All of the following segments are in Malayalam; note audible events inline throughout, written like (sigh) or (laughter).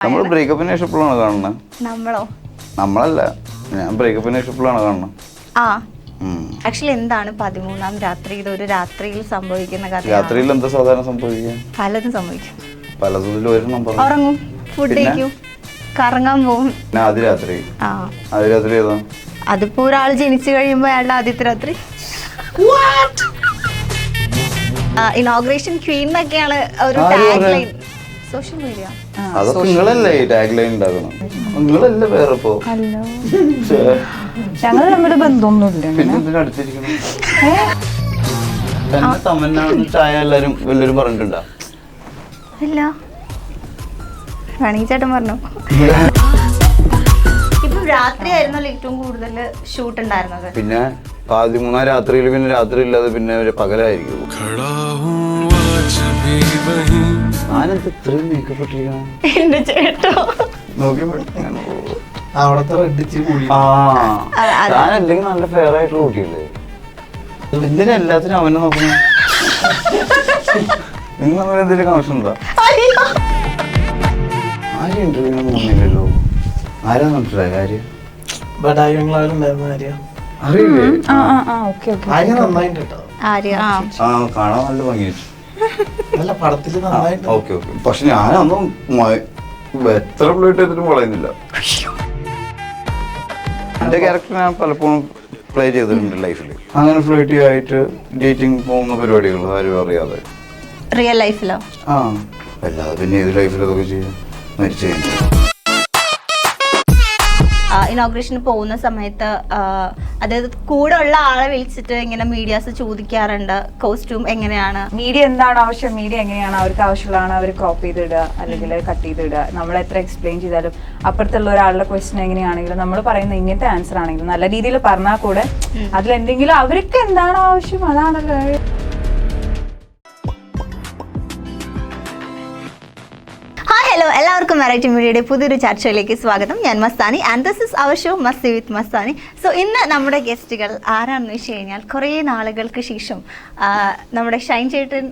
നമ്മൾ ബ്രേക്കപ്പിന് ശേഷം ഇപ്പോഴാണ് കാണുന്നത് നമ്മളോ? നമ്മളല്ല ഞാൻ ബ്രേക്കപ്പിന് ശേഷം ഇപ്പോഴാണ് കാണുന്നത് ആ ആക്ച്വലി എന്താണ് പതിമൂന്നാം രാത്രി ഇത് ഒരു രാത്രിയിൽ സംഭവിക്കുന്ന കഥ രാത്രിയിൽ എന്താ സാധാരണ സംഭവിക്കുക? പലതും സംഭവിക്കും. പലതിൽ ഒരു നമ്പർ ഉറങ്ങും ഫുഡ്? കഴിക്കും കറങ്ങാൻ പോകും അതിരാത്രി ആദ്യ രാത്രി. ആ. ആദ്യ രാത്രി ഏതാ? അതിപ്പോ ഒരാൾ ജനിച്ചു കഴിയുമ്പോ അയാളുടെ ആദ്യത്തെ രാത്രി. ഇനോഗ്രേഷൻ ക്വീൻ എന്നൊക്കെയാണ് ഒരു ടാഗ് ലൈൻ സോഷ്യൽ മീഡിയ അതൊക്കെ നിങ്ങളല്ലേ ഈ ടാഗ് ലൈൻ ഉണ്ടാക്കണം നിങ്ങളല്ലേ വേറെ ഇപ്പോ? ഞങ്ങൾ തമ്മിൽ ബന്ധമൊന്നുമില്ല പിന്നെ അടുത്തിരിക്കണം എന്നെ തമന്നാണെന്ന് ചായ എല്ലാരും എല്ലാരും പറഞ്ഞിട്ടുണ്ടാ? ഇല്ല. ചേട്ടൻ പറഞ്ഞു. ഇപ്പം രാത്രി ആയിരുന്നല്ലോ ഏറ്റവും കൂടുതൽ ഷൂട്ട് ഉണ്ടായിരുന്നത്? പിന്നെ പതിമൂന്നാം രാത്രിയിൽ പിന്നെ രാത്രി ഇല്ലാതെ പിന്നെ ഒരു പകലായിരിക്കും. എന്റെ ചേട്ടോ. നോക്കി അവിടത്തെ റെഡ് ഇച്ചിരി കൂടി. ആ. ആ, ഞാൻ അല്ലെങ്കിൽ നല്ല ഫെയർ ആയിട്ടുള്ള കുട്ടിയല്ലേ? എന്തിനാ എല്ലാത്തിനും അവനെ നോക്കുന്നു നിങ്ങൾ തമ്മിൽ എന്തെങ്കിലും കണക്ഷൻ ഉണ്ടോ. ആരും ഇന്റർവ്യൂവിന് പോകുന്നില്ലല്ലോ ആരാ മനസ്സിലായ കാര്യം? അറിയില്ലേ? ആ ആ ആ ഓക്കെ ഓക്കെ. ആര്യ നന്നായിട്ട് കേട്ടോ. കാണാൻ നല്ല നന്നായിട്ട് ഓക്കെ ഓക്കെ. പക്ഷെ ഞാനൊന്നും എത്ര പ്ലേറ്റ് എടുത്തിട്ടും വളയുന്നില്ല. എന്റെ ക്യാരക്ടർ ഞാൻ പലപ്പോഴും പ്ലേ ചെയ്തിട്ടുണ്ട് ലൈഫിൽ അങ്ങനെ ഫ്ലേറ്റി ആയിട്ട് ഡേറ്റിംഗ് പോകുന്ന പരിപാടികൾ ആരും അറിയാതെ. റിയൽ ലൈഫിലോ ആ. അല്ലാതെ പിന്നെ ഏത് ലൈഫിലൊക്കെ ചെയ്യാം? മരിച്ചു കഴിഞ്ഞു. ഇനോഗ്രേഷന് പോകുന്ന സമയത്ത് അതായത് കൂടെ ഉള്ള ആളെ വിളിച്ചിട്ട് ഇങ്ങനെ മീഡിയാസ് ചോദിക്കാറുണ്ട് കോസ്റ്റ്യൂം എങ്ങനെയാണ്? മീഡിയ എന്താണ് ആവശ്യം? മീഡിയ എങ്ങനെയാണ്? അവർക്ക് ആവശ്യമുള്ളതാണ് അവർ ക്രോപ്പ് ചെയ്തിടുക അല്ലെങ്കിൽ കട്ട് ചെയ്തിടുക. നമ്മൾ എത്ര എക്സ്പ്ലെയിൻ ചെയ്താലും അപ്പുറത്തുള്ള ഒരാളുടെ ക്വസ്റ്റ്യൻ എങ്ങനെയാണെങ്കിലും നമ്മൾ പറയുന്ന ഇങ്ങനത്തെ ആൻസർ ആണെങ്കിലും നല്ല രീതിയിൽ പറഞ്ഞാൽ കൂടെ അതിലെന്തെങ്കിലും അവർക്ക് എന്താണ് ആവശ്യം? അതാണല്ലോ എല്ലാവർക്കും വെറൈറ്റി മീഡിയയുടെ പുതിയൊരു ചർച്ചയിലേക്ക് സ്വാഗതം. ഞാൻ Mastani and this is our show masti with Mastani. So ഇന്ന് നമ്മുടെ ഗസ്റ്റുകൾ ആരാണെന്ന് വെച്ച് കഴിഞ്ഞാൽ കുറേ നാളുകൾക്ക് ശേഷം നമ്മുടെ ഷൈൻ ചേട്ടൻ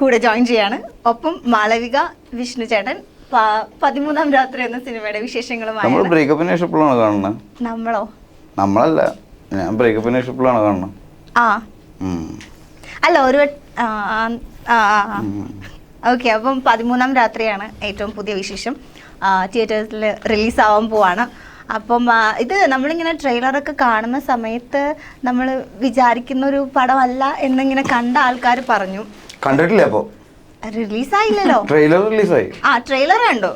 കൂടെ ജോയിൻ ചെയ്യാണ്. ഒപ്പം മാളവിക വിഷ്ണു ചേട്ടൻ പതിമൂന്നാം രാത്രി എന്ന സിനിമയുടെ വിശേഷങ്ങളുമായി ബ്രേക്കപ്പിന് ശേഷം കാണുന്നത് നമ്മളോ? നമ്മളല്ല ഞാൻ ബ്രേക്കപ്പിന് ശേഷം ഇപ്പോഴാണ് കാണുന്നത് ആ. അല്ല ഒരു ആ ഓക്കെ അപ്പം പതിമൂന്നാം രാത്രിയാണ് ഏറ്റവും പുതിയ വിശേഷം. തിയേറ്റേഴ്സിൽ റിലീസ് ആവാൻ പോവാണ്. അപ്പം ഇത് നമ്മളിങ്ങനെ ട്രെയിലറൊക്കെ കാണുന്ന സമയത്ത് നമ്മൾ വിചാരിക്കുന്ന ഒരു പടമല്ല എന്നിങ്ങനെ കണ്ട ആൾക്കാർ പറഞ്ഞു. കണ്ടിട്ടില്ലേ അപ്പോ. റിലീസായില്ലല്ലോ ട്രെയിലർ (laughs) റിലീസായി ആ ട്രെയിലർ കണ്ടോ.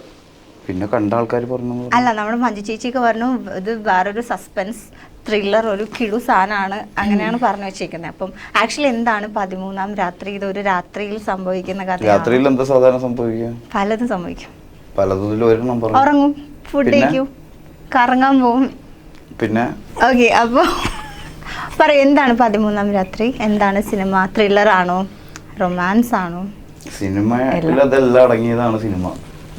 പിന്നെ കണ്ട ആൾക്കാർ പറഞ്ഞു. അല്ല നമ്മുടെ മഞ്ജു ചേച്ചിയൊക്കെ പറഞ്ഞു ഇത് വേറൊരു സസ്പെൻസ് ത്രില്ലർ ഒരു കിടു സാധനമാണ് അങ്ങനെയാണ് പറഞ്ഞു വെച്ചിരിക്കുന്നത്. അപ്പം ആക്ച്വലി എന്താണ് പതിമൂന്നാം രാത്രി? ഇത് ഒരു രാത്രിയിൽ സംഭവിക്കുന്ന കഥ രാത്രിയിൽ എന്താ സാധാരണ സംഭവിക്കുക? പലതും സംഭവിക്കും. നമ്പർ ഉറങ്ങും ഫുഡ്? കഴിക്കും കറങ്ങാൻ പോവും. പിന്നെ? ഓക്കെ അപ്പോൾ പറയൂ എന്താണ് പതിമൂന്നാം രാത്രി? എന്താണ് സിനിമ? ത്രില്ലർ ആണോ? റൊമാൻസ് ആണോ? സിനിമ അതെല്ലാം അടങ്ങിയതാണ് സിനിമ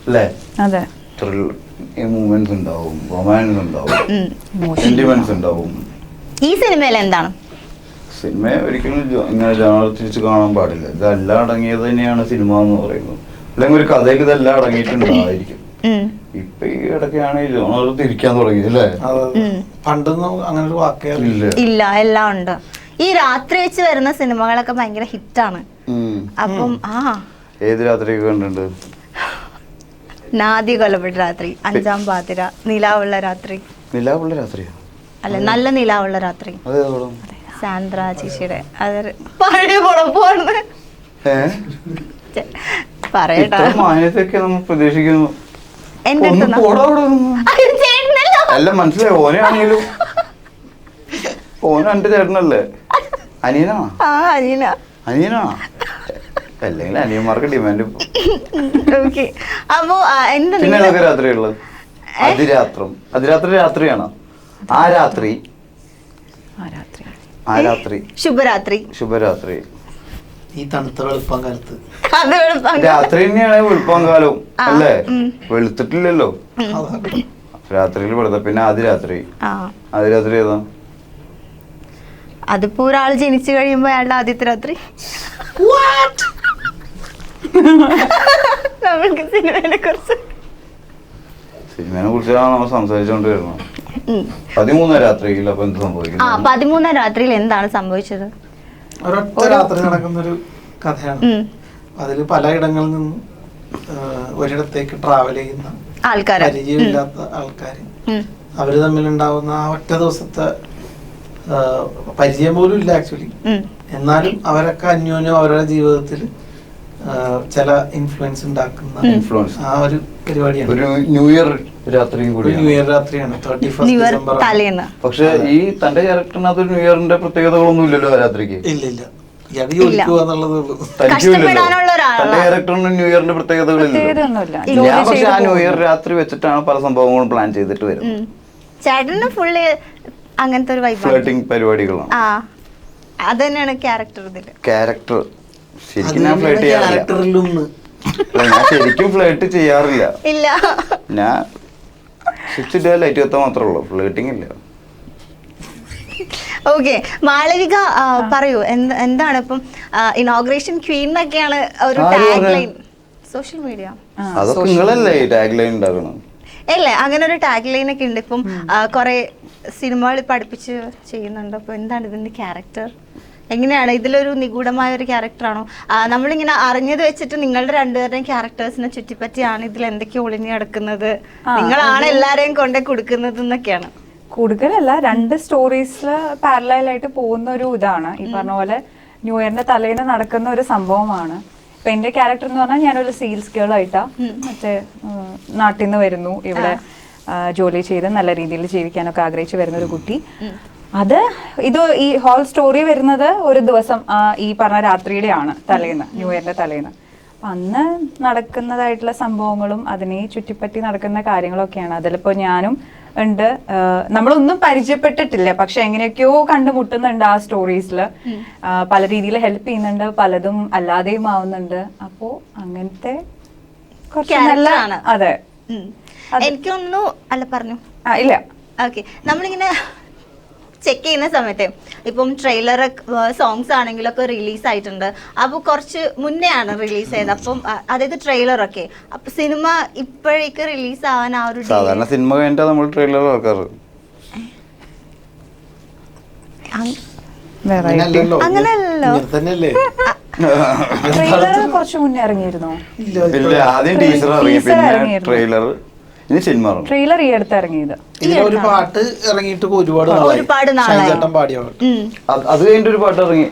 അല്ലേ? അതെ. ത്രില്ലർ മൂവ്മെന്റ്സ് ഉണ്ടാവും റൊമാൻസ് ഉണ്ടാവും സെന്റിമെന്റ്സ് ഉണ്ടാവും. ഈ സിനിമയിൽ എന്താണ്? സിനിമ ഒരിക്കലും ഇങ്ങനെ ജാണർ തിരിച്ച് കാണാൻ പാടില്ല. ഇതെല്ലാം അടങ്ങിയത് തന്നെയാണ് സിനിമ എന്ന് പറയുന്നത്. അല്ലെങ്കിൽ ഒരു കഥയിൽ ഇതെല്ലാം അടങ്ങിയിട്ടുണ്ടായിരിക്കും. ഇപ്പൊ ഈ ഇടയ്ക്കാണ് ഈ ജോണർ തിരിക്കാൻ തുടങ്ങിയത് അല്ലേ? പണ്ടൊന്നും അങ്ങനെ ഒരു വാക്കേ ഇല്ല. ഇല്ല എല്ലാം ഉണ്ട്. ഈ രാത്രി വെച്ച് വരുന്ന സിനിമകളൊക്കെ ഭയങ്കര ഹിറ്റാണ്. ആണ് അപ്പം ആ. ഏത് രാത്രി കണ്ടിട്ടുണ്ട്? നാദി കൊലപ്പെട്ട രാത്രി. അഞ്ചാം പാതിര നിലാവുള്ള രാത്രി. നിലാവുള്ള രാത്രി? അല്ല നല്ല നിലാവുള്ള രാത്രി. സാന്ദ്ര ചേച്ചിയുടെ അതൊരു പഴയ കുഴപ്പമാണ് പറയട്ടാ. പ്രതീക്ഷിക്കുന്നു. എന്റെ. അല്ല മനസ്സിലായി. ഓനാണെങ്കിലും ഓന എന്റെ ചേട്ടനല്ലേ? അനിയനാ ആ അനീന. അനിയനാ അല്ലെങ്കിൽ അനിയന്മാർക്ക് ഡിമാൻഡ് ഓക്കെ അപ്പോ ആ, എന്താ പിന്നെ നിങ്ങൾ രാത്രിയുള്ളത് അതിരാത്രം. അതിരാത്രി രാത്രിയാണോ? ആ രാത്രി. ആ രാത്രി. ആ രാത്രി. ശുഭരാത്രി. ശുഭരാത്രി. ഈ തണുത്ത വെളുപ്പം കാലത്ത്. അത് എളുപ്പം. രാത്രി തന്നെയാണ് അല്ലേ? വെളുത്തിട്ടില്ലല്ലോ. രാത്രിയിൽ വെളുത്ത പിന്നെ അതിരാത്രി. ആ. അതിരാത്രി ഏതാ? അതിപ്പോ ഒരാൾ ജനിച്ചു കഴിയുമ്പോ അയാളുടെ ആദ്യത്തെ രാത്രി. നമ്മൾക്ക് സിനിമയെ കുറിച്ച്. സിനിമയെ കുറിച്ചാണ് നമ്മൾ സംസാരിച്ചോണ്ടിരുന്നത്. പതിമൂന്നാം രാത്രിയിൽ അപ്പൊ എന്ത് ആ സംഭവിക്കുന്നു പതിമൂന്നാം രാത്രിയിൽ എന്താണ് സംഭവിച്ചത്? ഒരൊറ്റ രാത്രി നടക്കുന്നൊരു കഥയാണ്. അതിൽ പലയിടങ്ങളിൽ നിന്നും ആ, ഒരിടത്തേക്ക് ട്രാവൽ ചെയ്യുന്ന പരിചയമില്ലാത്ത ആൾക്കാർ അവർ തമ്മിലുണ്ടാവുന്ന ആ ഒറ്റ ദിവസത്തെ ആ, പരിചയം പോലും ഇല്ല ആക്ച്വലി. എന്നാലും അവരൊക്കെ അന്യോന്യം അവരുടെ ജീവിതത്തിൽ ചില ഇൻഫ്ലുവൻസ് ഉണ്ടാക്കുന്ന ഇൻഫ്ലുവൻസ് ആ ഒരു പരിപാടിയാണ്. ഒരു ന്യൂ ഇയർ രാത്രിയും കൂടി ന്യൂ ഇയർ രാത്രിയാണ്. തേർട്ടി ഫസ്റ്റ് ഡിസംബർ തലേന്ന്. പക്ഷെ ഈ തന്റെ ക്യാരക്ടറിനകത്ത് അതൊരു ന്യൂ ഇയറിന്റെ പ്രത്യേകതകളൊന്നും ഇല്ലല്ലോ ആ രാത്രിക്ക്. ഇല്ല ഇല്ല. ക്യാരക്ടറിന് ന്യൂ ഇയറിന്റെ പ്രത്യേകതകളില്ല. ഞാൻ പക്ഷെ ആ ന്യൂ ഇയർ രാത്രി വെച്ചിട്ടാണ് പല സംഭവങ്ങളും പ്ലാൻ ചെയ്തിട്ട് വരുന്നത്. ചേട്ടന് ഫുള്ള് അങ്ങനത്തെ ഒരു പരിപാടികളാണ്. ആ. അത് തന്നെയാണ് ക്യാരക്ടർ ക്യാരക്ടർ ശരിക്കും ഞാൻ ഫ്ലേട്ട് ചെയ്യാറില്ല. ഞാൻ ശരിക്കും ഫ്ലേട്ട് ചെയ്യാറില്ല. ഇല്ല. ഞാൻ സ്വിച്ച് ഇടുക ലൈറ്റ് കത്താൻ മാത്രമേ ഉള്ളൂ. ഫ്ലേട്ടിംഗ് ഇല്ല. ഓക്കെ മാളവിക ആ, പറയൂ. എന്ത് എന്താണ് ഇപ്പം ഇനോഗ്രേഷൻ ക്വീൻ എന്നൊക്കെയാണ് ഒരു ആര് ടാഗ് പറഞ്ഞു? ലൈൻ സോഷ്യൽ മീഡിയ അതൊക്കെ നിങ്ങളല്ലേ നിങ്ങളല്ലേ ടാഗ് ലൈൻ ഉണ്ടാക്കണം അല്ലേ അങ്ങനെ ഒരു ടാഗ് ലൈൻ ഒക്കെ ഉണ്ട്. ഇപ്പം കുറെ സിനിമകൾ പഠിപ്പിച്ച് ചെയ്യുന്നുണ്ട്. അപ്പൊ എന്താണ് ഇതിന്റെ ക്യാരക്ടർ എങ്ങനെയാണ്? ഇതിലൊരു നിഗൂഢമായ ഒരു ക്യാരക്ടറാണോ നമ്മളിങ്ങനെ അറിഞ്ഞത് വെച്ചിട്ട് നിങ്ങളുടെ രണ്ടുപേരുടെയും ക്യാരക്ടേഴ്സിനെ ചുറ്റിപ്പറ്റിയാണ് ഇതിൽ എന്തൊക്കെയോ ഒളിഞ്ഞു കിടക്കുന്നത്? നിങ്ങളാണ് എല്ലാരെയും കൊണ്ടേ കൊടുക്കുന്നത് എന്നൊക്കെയാണ് കൂടുതലല്ല രണ്ട് സ്റ്റോറീസിൽ പാരലായിട്ട് പോകുന്ന ഒരു ഇതാണ്. ഈ പറഞ്ഞ പോലെ ന്യൂ ഇയറിന്റെ തലേന്ന് നടക്കുന്ന ഒരു സംഭവമാണ്. ഇപ്പൊ എന്റെ ക്യാരക്ടർ എന്ന് പറഞ്ഞാൽ ഞാനൊരു സീൽസ് ഗേൾ ആയിട്ടാ മറ്റേ നാട്ടിൽ നിന്ന് വരുന്നു. ഇവിടെ ജോലി ചെയ്ത് നല്ല രീതിയിൽ ജീവിക്കാനൊക്കെ ആഗ്രഹിച്ചു വരുന്ന ഒരു കുട്ടി. അത് ഇത് ഈ ഹോൾ സ്റ്റോറി വരുന്നത് ഒരു ദിവസം ഈ പറഞ്ഞ രാത്രിയുടെ ആണ് തലേന്ന് ന്യൂ ഇയറിന്റെ തലേന്ന്. അപ്പൊ അന്ന് നടക്കുന്നതായിട്ടുള്ള സംഭവങ്ങളും അതിനെ ചുറ്റിപ്പറ്റി നടക്കുന്ന കാര്യങ്ങളൊക്കെയാണ്. അതിലിപ്പോ ഞാനും ഉണ്ട്. നമ്മളൊന്നും പരിചയപ്പെട്ടിട്ടില്ല. പക്ഷെ എങ്ങനെയൊക്കെയോ കണ്ടുമുട്ടുന്നുണ്ട് ആ സ്റ്റോറീസിൽ പല രീതിയിൽ ഹെൽപ്പ് ചെയ്യുന്നുണ്ട് പലതും അല്ലാതെയും ആവുന്നുണ്ട്. അപ്പോ അങ്ങനത്തെ കുറച്ച് നല്ല അതെ. എനിക്ക് അതെ. എനിക്കൊന്നു അല്ല പറഞ്ഞു. ഇല്ല. ഓക്കെ. നമ്മളിങ്ങനെ ചെക്ക് ചെയ്യുന്ന സമയത്ത്. ഇപ്പം ട്രെയിലർ സോങ്സ് ആണെങ്കിലൊക്കെ റിലീസ് ആയിട്ടുണ്ട്. അപ്പോൾ കുറച്ച് മുന്നേ ആണ് റിലീസ് ചെയ്തത് അപ്പം അതായത് അതായത് ട്രെയിലറൊക്കെ അപ്പൊ സിനിമ ഇപ്പോഴേക്ക് റിലീസ് ആവാൻ ആ ഒരു സാധാരണ സിനിമ കഴിഞ്ഞാൽ നമ്മൾ ട്രെയിലർ ഇറക്കാറ് അങ്ങനെയല്ലോ ട്രെയിലർ കുറച്ച് മുന്നേ ഇറങ്ങിയിരുന്നോ? ഇല്ല ഇല്ല ആദ്യം ടീച്ചർ ഇറങ്ങി. പിന്നെ ട്രെയിലർ ഇനി സിനിമ ഇറങ്ങും ട്രെയിലർ ഈ അടുത്ത് ഇറങ്ങിയത്. ഒരു പാട്ട് ഇറങ്ങിയിട്ട് ഒരുപാട് ഒരുപാട് നാളായി. പാടിയ പാട്ട്. അത് കഴിഞ്ഞിട്ട് ഒരു പാട്ട് ഇറങ്ങി.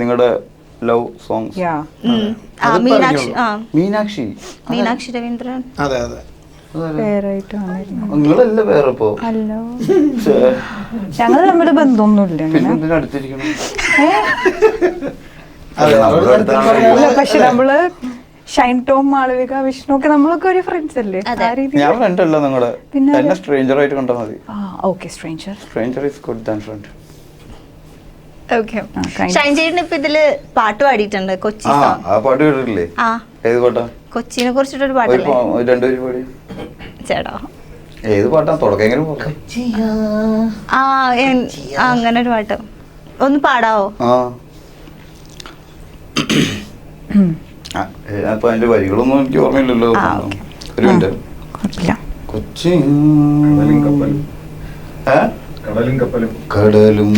നിങ്ങളുടെ ലവ് സോങ്സ് മീനാക്ഷി മീനാക്ഷി. രവീന്ദ്രൻ. അതെ അതെ. നിങ്ങളല്ല വേറെ ഇപ്പോ? ഞങ്ങൾ തമ്മിൽ ബന്ധമൊന്നുമില്ല അടുത്തിരിക്കണം പക്ഷെ നമ്മൾ ഷൈൻ ടോം മാളവിക വിഷ്ണു ഒക്കെ നമ്മളൊക്കെ ഒരു ഫ്രണ്ട്സ് അല്ലേ? ഞാൻ ഫ്രണ്ട് അല്ല നിങ്ങൾ. പിന്നെ എന്നെ സ്ട്രേഞ്ചർ ആയിട്ട് കണ്ടാൽ മതി. ആ okay stranger stranger is good than friend. Shine ചേട്ടൻ ഇപ്പൊ ഇതിൽ പാട്ട് പാടിയിട്ടുണ്ട് കൊച്ചി ആ ആ പാട്ട് കേട്ടിട്ടില്ലേ? ആ. ഏത് പാട്ടാ? കൊച്ചിനെ കുറിച്ചിട്ടൊരു ഒരു പാട്ടല്ലേ പാ- രണ്ടുപേരും പാടി. ചേട്ടാ. ഏത് പാട്ടാ? തുടക്കെങ്കിലും ആ ആ, അങ്ങനെ ഒരു പാട്ട്. ഒന്ന് പാടാവോ? ആ. (clears throat) അപ്പൊ അതിന്റെ വരികളൊന്നും എനിക്ക് ഓർമ്മയില്ലല്ലോ. ഒരു മിനിറ്റ്. കൊച്ചി കടലും കപ്പലും. കടലും കപ്പലും. കടലും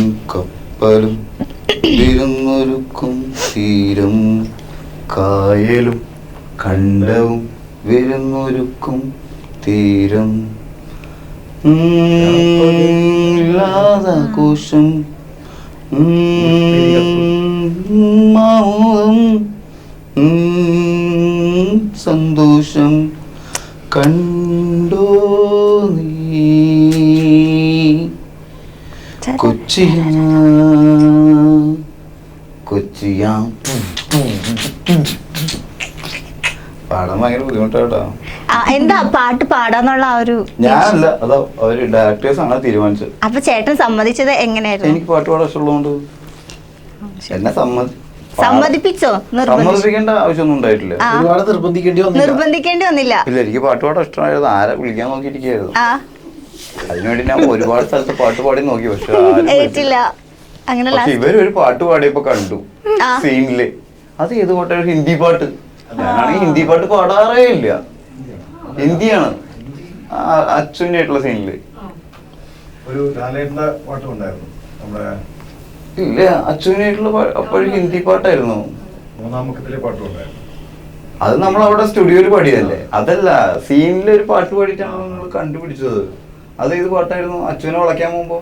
വിരുന്നൊരുക്കും തീരം. കായലും കണ്ടവും വിരുന്നൊരുക്കും തീരം. ഇല്ലാതാഘോഷം മൗനം ഉം, സന്തോഷം കണ്ടോ നീ? കൊച്ചിയാ. കൊച്ചിയാ. പാടാൻ ഭയങ്കര ബുദ്ധിമുട്ടാട്ടോ. എന്താ പാട്ട് പാടാന്നുള്ള ആ ഒരു ഞാനല്ല അതോ അവർ ഡയറക്ടേഴ്സ് ആണ് തീരുമാനിച്ചത്. അപ്പൊ ചേട്ടൻ സമ്മതിച്ചത് എങ്ങനെയായിരുന്നു? എനിക്ക് പാട്ട് പാടാൻ ഇഷ്ടമുള്ളതുകൊണ്ട്. എന്നെ സമ്മതി സമ്മതിപ്പിച്ചോ? സമ്മതിപ്പിക്കേണ്ട ആവശ്യമൊന്നും ഉണ്ടായിട്ടില്ല. ഒരുപാട് നിർബന്ധിക്കേണ്ടി വന്നില്ല. നിർബന്ധിക്കേണ്ടി വന്നില്ല. ഇല്ല എനിക്ക് പാട്ട് പാടാൻ ഇഷ്ടമായിരുന്നു. ആരെ വിളിക്കാൻ നോക്കിയിരിക്കുകയായിരുന്നു. ആ. അതിനുവേണ്ടി ഞാൻ ഒരുപാട് സ്ഥലത്ത് പാട്ട് പാടി നോക്കി പക്ഷെ ആരും ഏറ്റില്ല. അങ്ങനെ ഇവർ ഒരു പാട്ട് പാടിയപ്പോ കണ്ടു. സീനിൽ. അത് ഏത് പാട്ട് ഹിന്ദി പാട്ട്. ഞാനാണെങ്കിൽ ഹിന്ദി പാട്ട് പാടാറേ ഇല്ല. ഹിന്ദിയാണ്. അച്ഛന്റെ ആയിട്ടുള്ള സീനിൽ. ഒരു ലാലേട്ടന്റെ പാട്ടുണ്ടായിരുന്നു. നമ്മുടെ ഇല്ല അച്ഛനായിട്ടുള്ള അപ്പോഴും ഹിന്ദി പാട്ടായിരുന്നു. അത് നമ്മൾ അവിടെ സ്റ്റുഡിയോയിൽ പാടിയതല്ലേ? അതല്ല സീനിലെ ഒരു പാട്ട് പാടിയിട്ടാണ് നമ്മൾ കണ്ടുപിടിച്ചത്? അത് ഏത് പാട്ടായിരുന്നു? അച്ഛനെ വളയ്ക്കാൻ പോകുമ്പോ?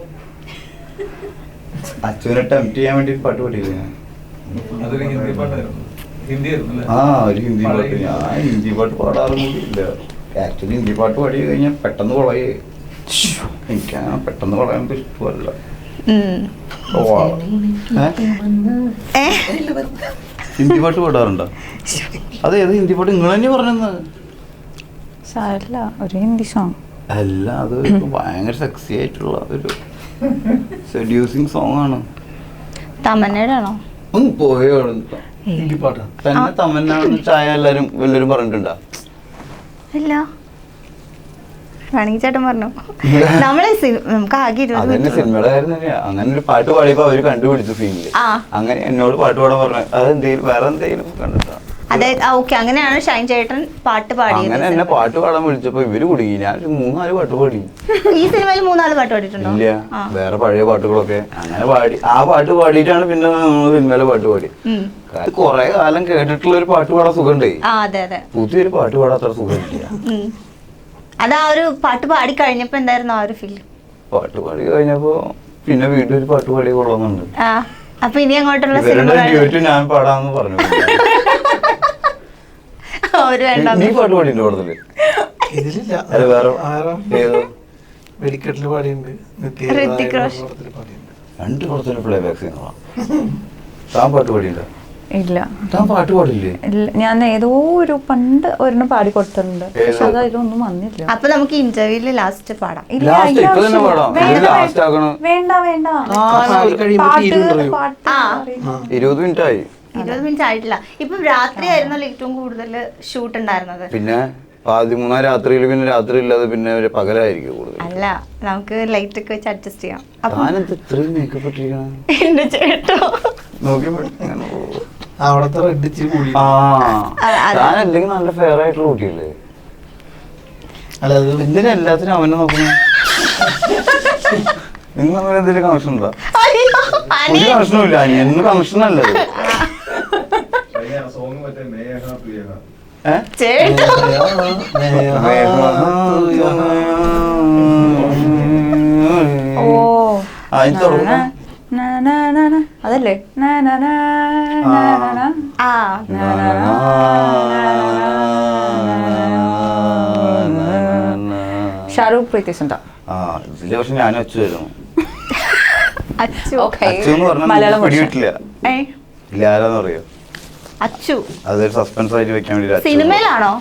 അച്ഛനെ ടെംപ്റ്റ് ചെയ്യാൻ വേണ്ടി പാട്ട് പാടിയില്ലേ? ഞാൻ അതൊരു ഹിന്ദി പാട്ടായിരുന്നു. ഹിന്ദി അല്ലേ? ആ ഒരു ഹിന്ദി പാട്ട്. ഞാൻ ഹിന്ദി പാട്ട് പാടാറൊന്നും ഇല്ല. ആക്ച്വലി ഹിന്ദി പാട്ട് പാടി കഴിഞ്ഞാൽ പെട്ടെന്ന് കുളയേ എനിക്ക് പെട്ടെന്ന് കുളയാൻ? ഏ? ഹിന്ദി പാട്ട് പാടാറുണ്ടോ? അത് ഏത് ഹിന്ദി പാട്ട്? നിങ്ങൾ തന്നെ പറഞ്ഞത് സാരല്ല ഒരു ഹിന്ദി സോങ് അല്ല അത് ഭയങ്കര സെക്സി ആയിട്ടുള്ള ഒരു സെഡ്യൂസിങ് സോങ് ആണ്. തമന്നയുടെ ആണോ ഒന്ന്? ഹിന്ദി പാട്ട്. തന്നെ തമന്നാണെന്ന് ചായ എല്ലാരും എല്ലാരും പറഞ്ഞിട്ടുണ്ടോ? ഇല്ല. വേണമെങ്കിൽ ചേട്ടൻ പറഞ്ഞു. (laughs) നമ്മൾ നമുക്ക് ആകെ ഇരുപത് അതന്നെ സിനിമയുടെ കാര്യം തന്നെയാ. അങ്ങനെ ഒരു പാട്ട് പാടിയപ്പോ അവർ കണ്ടുപിടിച്ചു ഫീലിൽ ആ. അങ്ങനെ എന്നോട് പാട്ട് പാടാൻ പറഞ്ഞു. അതെന്തേലും വേറെ എന്തെങ്കിലും കണ്ടിട്ടാ. അതെ ഓക്കെ അങ്ങനെയാണ് ഷൈൻ ചേട്ടൻ പാട്ട് പാടിയത് അങ്ങനെ എന്നെ പാട്ട് പാടാൻ വിളിച്ചപ്പോ ഇവർ കുടുങ്ങി. ഞാൻ ഒരു മൂന്നാൽ പാട്ട് പാടി. ഈ സിനിമയിൽ മൂന്നാൽ പാട്ട് പാടിയിട്ടുണ്ടോ? ഇല്ല. ആ. വേറെ പഴയ പാട്ടുകളൊക്കെ അങ്ങനെ പാടി. ആ പാട്ട് പാടിയിട്ടാണ് പിന്നെ നമ്മൾ സിനിമയിലെ പാട്ട് പാടി. ഉം. കൊറേ കാലം കേട്ടിട്ടുള്ള ഒരു പാട്ട് പാടാൻ സുഖം ആ അതെ അതെ. പുതിയൊരു പാട്ട് പാടാൻ സുഖം സുഖമില്ല. ഉം. അത് ആ ഒരു പാട്ട് പാടി കഴിഞ്ഞപ്പോ എന്തായിരുന്നു ആ ഒരു ഫീൽ പാട്ട് പാടി കഴിഞ്ഞപ്പോ പിന്നെ വീട്ടിൽ ഒരു പാട്ട് പാടി കൊള്ളുന്നുണ്ട് ആ അപ്പൊ ഇനി അങ്ങോട്ടുള്ള സിനിമ ഞാൻ പാടാന്ന് പറഞ്ഞു. (laughs) നീ പാട്ട് പാടിണ്ടോ കൂടുതൽ ഇതിലില്ല. അത് വേറെ. പടത്തിൽ പാടിയുണ്ട്. രണ്ട് പടത്തിന് പ്ലേ ബാക്ക് സിംഗറാ താൻ പാട്ട് പാടിണ്ടോ ഇല്ല. താൻ പാട്ട് പാടില്ലേ? ഇല്ല. ഞാൻ ഏതോ ഒരു പണ്ട് ഒരെണ്ണം പാടി കൊടുത്തിട്ടുണ്ട്. പക്ഷെ അത് അതിലൊന്നും വന്നില്ല. അപ്പൊ നമുക്ക് ഇന്റർവ്യൂൽ ലാസ്റ്റ് പാടാം. ഇല്ല, Last അതിന്റെ ഇപ്പൊ തന്നെ. പാടാം. വേണ്ട, ഇത് last വേണ്ട. ആക്കണം. വേണ്ട വേണ്ട. പാടി കഴിയുമ്പോ പാട്ട് പാട്ട് ആ. അറിയില്ല. ഇരുപത് മിനിറ്റ് ആയി ഇരുപത് മിനിറ്റ് ആയിട്ടില്ല. ഇപ്പൊ രാത്രി ആയിരുന്നല്ലോ ഏറ്റവും കൂടുതൽ ഷൂട്ട് ഉണ്ടായിരുന്നത്. പിന്നെ ആദ്യം മൂന്നാം രാത്രിയിൽ പിന്നെ രാത്രി ഇല്ലാതെ പിന്നെ ഒരു പകലായിരിക്കും കൂടുതൽ. അല്ല നമുക്ക് ലൈറ്റ് ഒക്കെ വെച്ച് അഡ്ജസ്റ്റ് ചെയ്യാം. അപ്പൊ താനെന്ത് ഇത്രയും മേക്കപ്പ് ഇട്ടിരിക്കണം? എന്റെ ചേട്ടോ. നോക്കി ഓ. അവിടത്തെ റെഡ് ഇച്ചിരി കൂടി. അല്ലെങ്കിൽ നല്ല ഫെയർ ആയിട്ടുള്ള കുട്ടിയല്ലേ? അല്ല അത് എന്തിനാ എല്ലാത്തിനും അവനെ നോക്കുന്നു നിങ്ങൾ തമ്മിൽ എന്തെങ്കിലും കണക്ഷൻ ഉണ്ടോ. ഒരു കണക്ഷനും എന്ന് കണക്ഷൻ അല്ലത് അതിന് സോങ് അതല്ലേ ഷാരൂഖ് പ്രീതി സുന്ദർ ആ ഇതിൽ പക്ഷെ ഞാൻ അച്ചു അച്ചു എന്ന് പറഞ്ഞാൽ ഇല്ല ആരാന്ന് അറിയോ അച്ചു അതൊരു സസ്പെൻസ് ആയിട്ട് വെക്കാൻ വേണ്ടി സിനിമയിലാണോ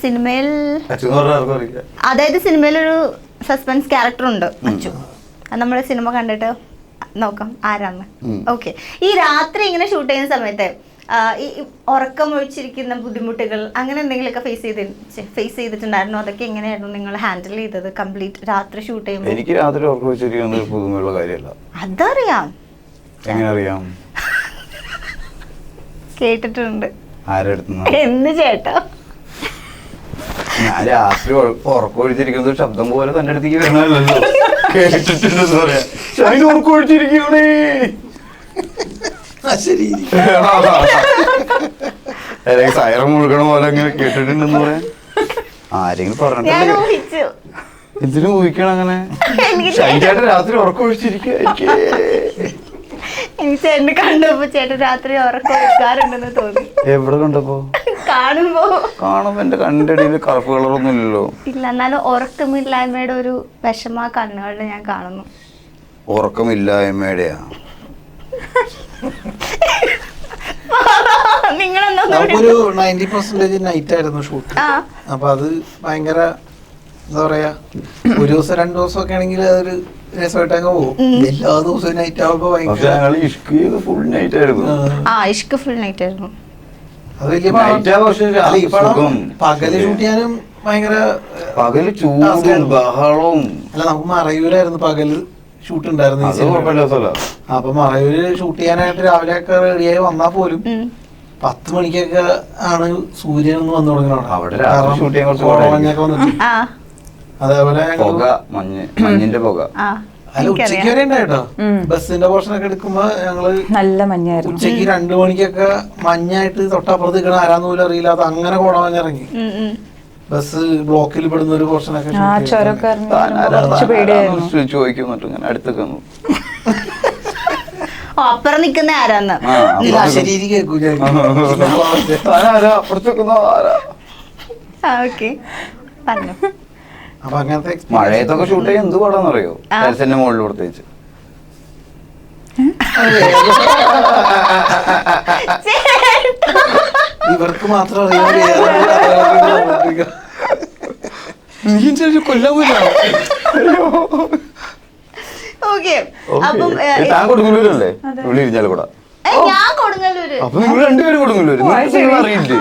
സിനിമയിൽ അതായത് സിനിമയിലൊരു സസ്പെൻസ് ക്യാരക്ടർ ഉണ്ട് അച്ചു അത് നമ്മുടെ സിനിമ കണ്ടിട്ട് നോക്കാം ആരാന്ന്. ഓക്കെ ഈ രാത്രി ഇങ്ങനെ ഷൂട്ട് ചെയ്യുന്ന സമയത്ത് ഈ ഉറക്കം ഒഴിച്ചിരിക്കുന്ന ബുദ്ധിമുട്ടുകൾ അങ്ങനെ എന്തെങ്കിലുമൊക്കെ ഫേസ് ചെയ്ത് ഫേസ് ചെയ്തിട്ടുണ്ടായിരുന്നു? അതൊക്കെ എങ്ങനെയായിരുന്നു നിങ്ങൾ ഹാൻഡിൽ ചെയ്തത് കംപ്ലീറ്റ് രാത്രി ഷൂട്ട് ചെയ്യുമ്പോൾ? എനിക്ക് രാത്രി ഉറക്കം വെച്ചിരിക്കുന്നത് ഒരു പുതുമയുള്ള കാര്യമല്ല. അതറിയാം. എങ്ങനെ അറിയാം കേട്ടിട്ടുണ്ട് എന്ന് ചേട്ടാ. ഞാൻ രാത്രി ഉറ- ഉറക്കം ഒഴിച്ചിരിക്കുന്നത് ശബ്ദം പോലെ തന്നെ അടുത്തേക്ക് വരണല്ലോ കേട്ടിട്ടുണ്ടെന്ന് പറയാം ഷൈൻ ആ, ശരി. (laughs) അല്ലെങ്കിൽ സൈറം മുഴുകണ പോലെ അങ്ങനെ കേട്ടിട്ടുണ്ടെന്ന് പറയാൻ ആരെങ്കിലും പറഞ്ഞിട്ടില്ല എന്തിനു ഊഹിക്കണം അങ്ങനെ? രാത്രി ഉറക്കം ഒഴിച്ചിരിക്കുക എനിക്ക് ചേട്ടനെ കണ്ടപ്പോ ചേട്ടൻ രാത്രി ഉറക്കം തോന്നി. എവിടെ കണ്ടപ്പോ? കാണുമ്പോ. കാണുമ്പോ എന്റെ കണ്ടടിയിൽ കറുപ്പ് കളറൊന്നും ഇല്ലല്ലോ. ഇല്ല എന്നാലും ഉറക്കമില്ലായ്മയുടെ ഒരു വിഷമ കണ്ണുകളിൽ ഞാൻ കാണുന്നു. ഉറക്കമില്ലായ്മയുടെയാ. നിങ്ങളെന്താ നമുക്കൊരു നയന്റി പെർസെന്റേജ് നൈറ്റ് ആയിരുന്നു ഷൂട്ട് ആ. അപ്പൊ അത് ഭയങ്കര എന്താ പറയാ ഒരു ദിവസം രണ്ടു ദിവസം ഒക്കെ ആണെങ്കിൽ അതൊരു രസമായിട്ടങ്ങ് പോകും എല്ലാ ദിവസവും നൈറ്റ് ആവുമ്പോ പക്ഷെ ഭയങ്കര ഞങ്ങൾ ഇഷ്ക് ഫുൾ നൈറ്റ് ആയിരുന്നു. ആ ഇഷ്ക് ഫുൾ നൈറ്റ് ആയിരുന്നു. അത് വലിയ പടം. പകൽ ഷൂട്ട് ചെയ്യാനും ഭയങ്കര പകൽ ചൂടും ബഹളവും. അല്ല നമുക്ക് മറയൂരായിരുന്നു പകൽ ഷൂട്ട് ഉണ്ടായിരുന്നു അപ്പൊ മറയൂര് ഷൂട്ട് ചെയ്യാനായിട്ട് രാവിലെ ഒക്കെ റെഡിയായി വന്നാ പോലും. പത്ത് മണിക്കൊക്കെ ആണ് സൂര്യൻ ഒന്ന് വന്നു തുടങ്ങണം അവിടെ രാത്രി കുറച്ച് കോളമഞ്ഞൊക്കെ ആ. അതേപോലെ പുക ഞങ്ങൾ മഞ്ഞ് മഞ്ഞിന്റെ പുക. ഉച്ചയ്ക്ക് വരെ ഉണ്ടായിട്ടോ. ബസ്സിന്റെ പോർഷൻ ഒക്കെ എടുക്കുമ്പോ ഞങ്ങൾ നല്ല മഞ്ഞായിരുന്നു ഉച്ചയ്ക്ക് രണ്ടു മണിക്കൊക്കെ മഞ്ഞായിട്ട് തൊട്ടപ്പുറത്ത് നിൽക്കണ ആരാന്ന് പോലും അറിയില്ലാത്ത അങ്ങനെ കോടമഞ്ഞിറങ്ങി ഉം, ഉം. ബസ് ബ്ലോക്കിൽ പെടുന്ന ഒരു പോർഷനൊക്കെ ഇറങ്ങി ചോദിക്കും ഇങ്ങനെ അടുത്തൊക്കെ അപ്പുറം നിൽക്കുന്ന ആരാന്ന് അപ്പുറത്ത് നിൽക്കുന്ന ആരാ? ഓക്കെ പറഞ്ഞു അപ്പൊ അങ്ങനത്തെ experience മഴയത്തൊക്കെ ഷൂട്ട് ചെയ്യാൻ എന്ത് പാടാന്ന് അറിയോ. ടെറസിന്റെ മുകളിൽ പ്രത്യേകിച്ച് (laughs) ഇവർക്ക് മാത്രം കൊടുങ്ങല്ലൂരല്ലേ ഇവിടെ കൂടെ. ഏ, ഞാൻ കൊടുങ്ങല്ലൂര്. അപ്പൊ നിങ്ങൾ രണ്ടുപേരും കൊടുങ്ങല്ലൂര്. അറിയില്ലേ?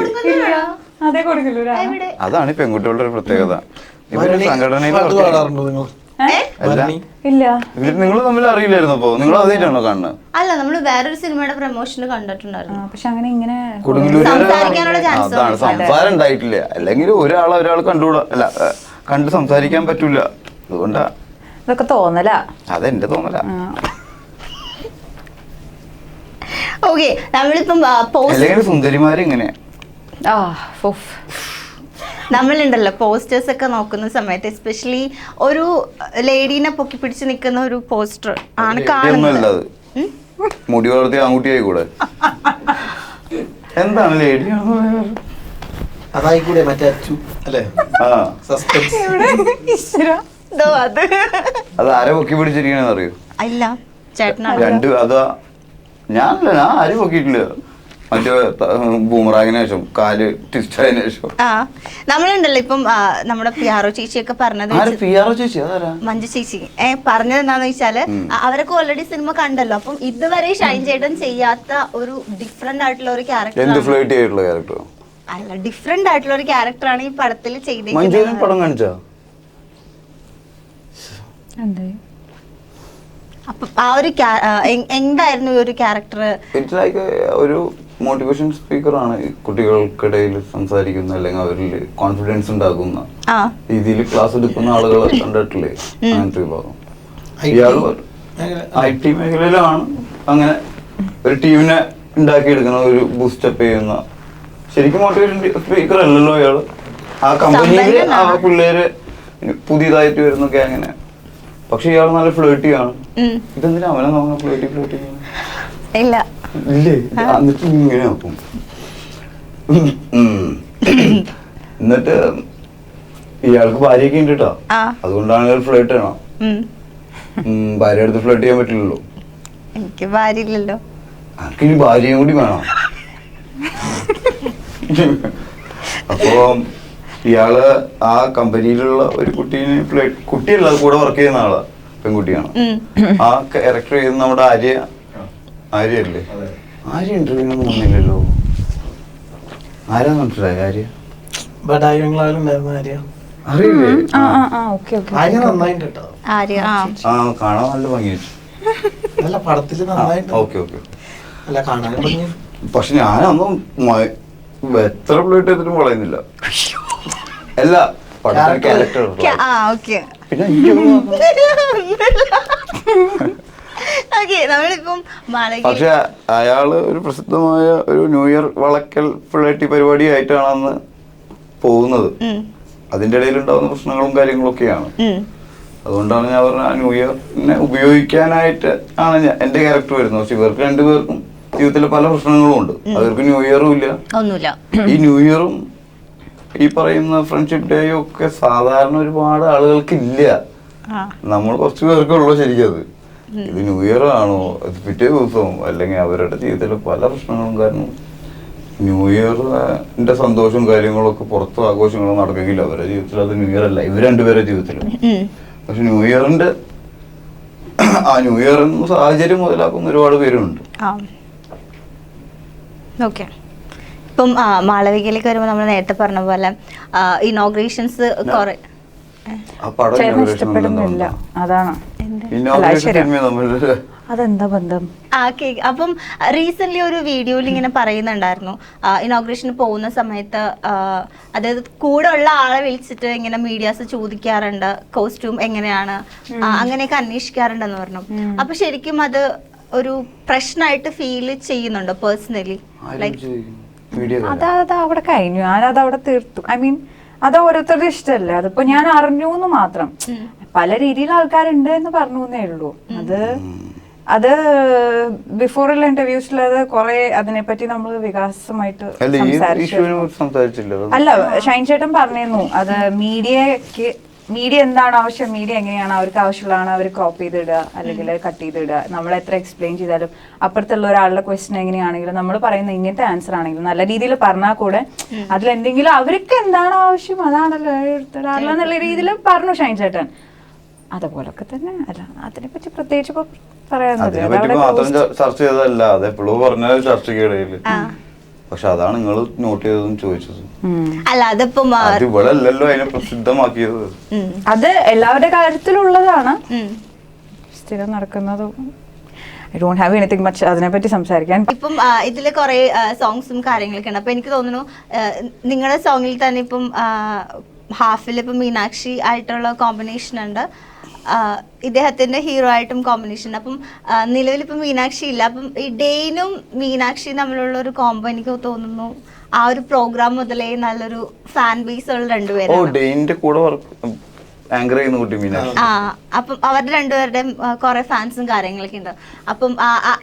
അതാണ് പെൺകുട്ടികളുടെ ഒരു പ്രത്യേകത. ഇവർ സംഘടനയിൽ ഇല്ല. നിങ്ങൾ തമ്മിൽ അറിയില്ലായിരുന്നു അപ്പൊ നിങ്ങൾ കാണുന്നത്? അല്ല നമ്മൾ വേറൊരു സിനിമയുടെ പ്രൊമോഷന് കണ്ടിട്ടുണ്ടായിരുന്നു. പക്ഷെ അങ്ങനെ ഇങ്ങനെ അതാണ്. സംസാരം ഉണ്ടായിട്ടില്ല. അല്ലെങ്കിൽ ഒരാളെ ഒരാൾ കണ്ടുകൂടാ. അല്ല കണ്ട് സംസാരിക്കാൻ പറ്റൂല. അതുകൊണ്ടാ. ഇതൊക്കെ തോന്നല. അതെന്റെ തോന്നല. ഓക്കെ നമ്മളിപ്പം പോസ്റ്റ് അല്ലെങ്കിൽ സുന്ദരിമാര് ഇങ്ങനെ ആ. നമ്മളുണ്ടല്ലോ പോസ്റ്റേഴ്സ് ഒക്കെ നോക്കുന്ന സമയത്ത് എസ്പെഷ്യലി ഒരു ലേഡീനെ പൊക്കി പിടിച്ച് നിൽക്കുന്ന ഒരു പോസ്റ്റർ ആണ് കാണുന്നത്. മുടി വളർത്തി ആൺകുട്ടിയായി കൂടെ എന്താണ് ലേഡി അതായിക്കൂടെ മറ്റേ അച്ചു അല്ലേ? ആ. സസ്പെൻസ് ഈശ്വരാ. ദോ അത്. അത് ആരെ പൊക്കി പിടിച്ചിരിക്കണെന്ന് അറിയോ അല്ല ചേട്ടനാ രണ്ട് അതാ. ഞാനല്ല ഞാൻ ആരും പൊക്കിയിട്ടില്ല. മറ്റേ ബൂമറാങ്ങിന് ശേഷം കാൽ ശേഷം. ആ നമ്മളുണ്ടല്ലോ ഇപ്പം ആ, നമ്മുടെ പി ആർ ഒ ചേച്ചിയൊക്കെ പറഞ്ഞത് ആര് വെച്ച് പി ആർ ചേച്ചി? അതാരാ? മഞ്ജു ചേച്ചി. ഏ പറഞ്ഞത് എന്താന്ന് വെച്ചാൽ അ- അവരൊക്കെ ഓൾറെഡി സിനിമ കണ്ടല്ലോ. അപ്പം ഇതുവരെ ഷൈൻ ചേട്ടൻ ചെയ്യാത്ത ഒരു ഡിഫറെന്റ് ആയിട്ടുള്ള ഒരു എന്ത് ക്യാരക്ടർ ഫ്ലേറ്റ് ആയിട്ടുള്ള ക്യാരക്ടർ അല്ല ഡിഫറെന്റ് ആയിട്ടുള്ള ഒരു ക്യാരക്ടറാണ് ഈ പടത്തിൽ മഞ്ജുവിന് ചെയ്തിരിക്കുന്നത് പടം കാണിച്ചാ? എന്തായി? അപ്പൊ ആ ഒരു ക്യാ- ആ, എ- എന്തായിരുന്നു ഈ ഒരു ക്യാരക്ടർ ഇറ്റ്സ് ലൈക്ക് ഒരു മോട്ടിവേഷൻ സ്പീക്കറാണ് കുട്ടികൾക്കിടയിൽ സംസാരിക്കുന്ന അല്ലെങ്കിൽ അവരിൽ കോൺഫിഡൻസ് ഉണ്ടാക്കുന്ന രീതിയിൽ ക്ലാസ് എടുക്കുന്ന ആളുകളെ കണ്ടിട്ടില്ലേ? അങ്ങനത്തെ വിഭാഗം ഐ ടി മേഖലയിലാണ് അങ്ങനെ ഒരു ടീമിനെ ഉണ്ടാക്കിയെടുക്കുന്ന ഒരു ബൂസ്റ്റപ്പ് ചെയ്യുന്ന. ശരിക്കും മോട്ടിവേഷൻ സ്പീക്കർ അല്ലല്ലോ ഇയാൾ. ആ കമ്പനിയിൽ ആ. പിള്ളേര് പുതിയതായിട്ട് വരുന്നൊക്കെ അങ്ങനെ. പക്ഷെ ഇയാൾ നല്ല ഫ്ലേട്ടിയാണ്. ഇതെന്തിനാ അവനെ നോക്കണം ഫ്ലേട്ടി ഫ്ലേട്ടി ഇല്ല. ഇല്ലേ? എന്നിട്ട് ഇങ്ങനെ. ഉം. എന്നിട്ട് ഇയാൾക്ക് ഭാര്യയൊക്കെ ഉണ്ട് കേട്ടോ. അതുകൊണ്ടാണ് ഫ്ലേട്ട് ചെയ്യണം ഭാര്യ അടുത്ത് ഫ്ലേട്ട് ചെയ്യാൻ പറ്റില്ലല്ലോ. എനിക്ക് ഭാര്യ ഇല്ലല്ലോ എനിക്ക് ഭാര്യയും കൂടി വേണം. അപ്പോ ഇയാൾ ആ കമ്പനിയിലുള്ള ഒരു കുട്ടീനെ കുട്ടിയല്ല കൂടെ വർക്ക് ചെയ്യുന്ന ആളാ പെൺകുട്ടിയാണ്. ആ ക്യാരക്ടർ ചെയ്യുന്ന നമ്മുടെ ആര്യ ആര്യ അല്ലേ അതെ. ആര്യ ഇന്റർവ്യൂനൊന്നും വന്നില്ലല്ലോ. ആരാ മനസ്സിലായി ആര്യ? ബഡായങ്ങളാലുണ്ടായിരുന്ന ആര്യ. അറിയില്ലേ? ആ ആ ആ ഓക്കെ ഓക്കെ ആര്യ നന്നായിട്ട് കേട്ടോ. ആര്യ ആ. ആ കാണാൻ നല്ല നല്ല പടത്തിൽ നന്നായിട്ട് ഓക്കെ ഓക്കെ. അല്ല കാണാൻ ഭംഗി. പക്ഷെ ഞാനൊന്നും എത്ര പ്ലേറ്റ് എടുത്തിട്ടും വളയുന്നില്ല. അല്ല പടത്തിൽ. ക്യാരക്ടർ. ആ ഓക്കെ. പിന്നെ ഓക്കെ നമ്മളിപ്പം പക്ഷെ അയാൾ ഒരു പ്രസിദ്ധമായ ഒരു ന്യൂ ഇയർ വളക്കൽ പിള്ളേട്ടി പരിപാടി ആയിട്ടാണ് അന്ന് പോകുന്നത്. അതിന്റെ ഇടയിൽ ഉണ്ടാകുന്ന പ്രശ്നങ്ങളും കാര്യങ്ങളൊക്കെയാണ്. ഒക്കെയാണ് അതുകൊണ്ടാണ് ഞാൻ പറഞ്ഞ ന്യൂ ഇയറിനെ ഉപയോഗിക്കാനായിട്ട് ആണ് ഞാൻ എന്റെ ക്യാരക്ടർ വരുന്നത്. പക്ഷെ ഇവർക്ക് രണ്ടുപേർക്കും ജീവിതത്തിലെ പല പ്രശ്നങ്ങളും ഉണ്ട്. അവർക്ക് ന്യൂ ഇയറും ഇല്ല. ഒന്നുമില്ല. ഈ ന്യൂ ഇയറും ഈ പറയുന്ന ഫ്രണ്ട്ഷിപ്പ് ഡേയും ഒക്കെ സാധാരണ ഒരുപാട് ആളുകൾക്ക് ഇല്ല. നമ്മൾ കുറച്ച് പേർക്കുള്ളൂ ശരിക്കും അത്. ഇത് ന്യൂ ഇയർ ആണോ അത് പിറ്റേ ദിവസവും അല്ലെങ്കിൽ അവരുടെ ജീവിതത്തിലെ പല പ്രശ്നങ്ങളും കാരണം ന്യൂ ഇയറിന്റെ സന്തോഷവും കാര്യങ്ങളൊക്കെ പുറത്തും ആഘോഷങ്ങളും നടക്കെങ്കിൽ അവരുടെ ജീവിതത്തിൽ അത് ന്യൂ ഇയർ അല്ല ഇവർ രണ്ടുപേരെ ജീവിതത്തിൽ. പക്ഷെ ന്യൂ ഇയറിന്റെ ആ ന്യൂ ഇയർ എന്ന സാഹചര്യം മുതലാക്കുന്ന ഒരുപാട് പേരുണ്ട്. ഓക്കെ. ഇപ്പം ആ, മാളവികയിലേക്ക് വരുമ്പോൾ നമ്മൾ നേരത്തെ പറഞ്ഞ പോലെ ഇനോഗ്രേഷൻസ് കുറെ അതാണ്. അതെന്താ ബന്ധം? അപ്പം റീസെന്റ് ഒരു വീഡിയോയിൽ ഇങ്ങനെ പറയുന്നുണ്ടായിരുന്നു. ഇനോഗ്രേഷന് പോകുന്ന സമയത്ത് അതായത് കൂടെ ഉള്ള ആളെ വിളിച്ചിട്ട് ഇങ്ങനെ മീഡിയാസ് ചോദിക്കാറുണ്ട് കോസ്റ്റ്യൂം എങ്ങനെയാണ് അങ്ങനെയൊക്കെ അന്വേഷിക്കാറുണ്ടെന്ന് പറഞ്ഞു. അപ്പൊ ശരിക്കും അത് ഒരു പ്രശ്നമായിട്ട് ഫീൽ ചെയ്യുന്നുണ്ടോ പേഴ്സണലി ലൈക്ക് അവിടെ കഴിഞ്ഞു. ഞാനത് അവിടെ തീർത്തു. ഐ മീൻ അത് ഓരോരുത്തരുടെ ഇഷ്ടമല്ലേ? അതിപ്പോ ഞാൻ അറിഞ്ഞു എന്ന് മാത്രം പല രീതിയിൽ ആൾക്കാരുണ്ട് എന്ന് പറഞ്ഞു എന്നേ ഉള്ളൂ അത് അത് ബിഫോറുള്ള ഇന്റർവ്യൂസിൽ അത് കുറെ അതിനെപ്പറ്റി നമ്മൾ വികാസമായിട്ട് അല്ല സംസാരിച്ചില്ല. ഷൈൻ ചേട്ടൻ പറഞ്ഞിരുന്നു അത് മീഡിയക്ക് മീഡിയ എന്താണ് ആവശ്യം മീഡിയ എങ്ങനെയാണ് അവർക്ക് ആവശ്യമുള്ളതാണ് അവർ ക്രോപ്പ് ചെയ്തിടുക അല്ലെങ്കിൽ കട്ട് ചെയ്തിടുക നമ്മൾ എത്ര എക്സ്പ്ലെയിൻ ചെയ്താലും അപ്പുറത്തുള്ള ഒരാളുടെ ക്വസ്റ്റൻ എങ്ങനെയാണെങ്കിലും നമ്മൾ പറയുന്ന ഇങ്ങനത്തെ ആൻസർ ആണെങ്കിലും നല്ല രീതിയിൽ പറഞ്ഞാൽ കൂടെ അതിൽ എന്തെങ്കിലും അവർക്ക് എന്താണ് ആവശ്യം അതാണല്ലോ എടുത്തിടാറില്ല എന്നുള്ള രീതിയിൽ പറഞ്ഞു ഷൈൻ ചേട്ടൻ. അതുപോലൊക്കെ തന്നെ. അല്ല ഇപ്പൊ. അതിനെ പറ്റി പ്രത്യേകിച്ച്. ചർച്ച ചെയ്തതല്ല. അത് എപ്പോഴും പറഞ്ഞ ചർച്ചയ്ക്കിടയിൽ പക്ഷെ അതാണ് നിങ്ങൾ നോട്ട് ചെയ്തതും ചോദിച്ചത്. അല്ല അതിപ്പം അതിനെ പ്രസിദ്ധമാക്കിയത്. അത് എല്ലാവരുടെ കാര്യത്തിലുള്ളതാണ്. സ്ഥിരം നടക്കുന്നതും. I don't have anything much അതിനെപ്പറ്റി സംസാരിക്കാൻ. ഇപ്പം ഇതിൽ കുറെ സോങ്സും കാര്യങ്ങളൊക്കെ ഉണ്ട് അപ്പൊ എനിക്ക് തോന്നുന്നു നിങ്ങളുടെ സോങ്ങിൽ തന്നെ ഇപ്പം ഹാഫിൽ ഇപ്പം മീനാക്ഷി ആയിട്ടുള്ള കോമ്പിനേഷൻ ഉണ്ട്. ഇദ്ദേഹത്തിന്റെ ഹീറോ ആയിട്ടും കോമ്പിനേഷൻ അപ്പം നിലവിൽ ഇപ്പം മീനാക്ഷി ഇല്ല. അപ്പം ഈ ഡെയിനും മീനാക്ഷി തമ്മിലുള്ള ഒരു കോംബോ എനിക്ക് തോന്നുന്നു ആ ഒരു പ്രോഗ്രാം മുതലേ നല്ലൊരു ഫാൻ ബേസ് ഉള്ള ഓ രണ്ടുപേരാണ് ഡെയിന്റെ കൂടെ ആങ്കർ ചെയ്യുന്ന കുട്ടി മീനാക്ഷി. ആ അപ്പം അവരുടെ രണ്ടുപേരുടെയും കുറെ ഫാൻസും കാര്യങ്ങളൊക്കെ ഉണ്ട്. അപ്പം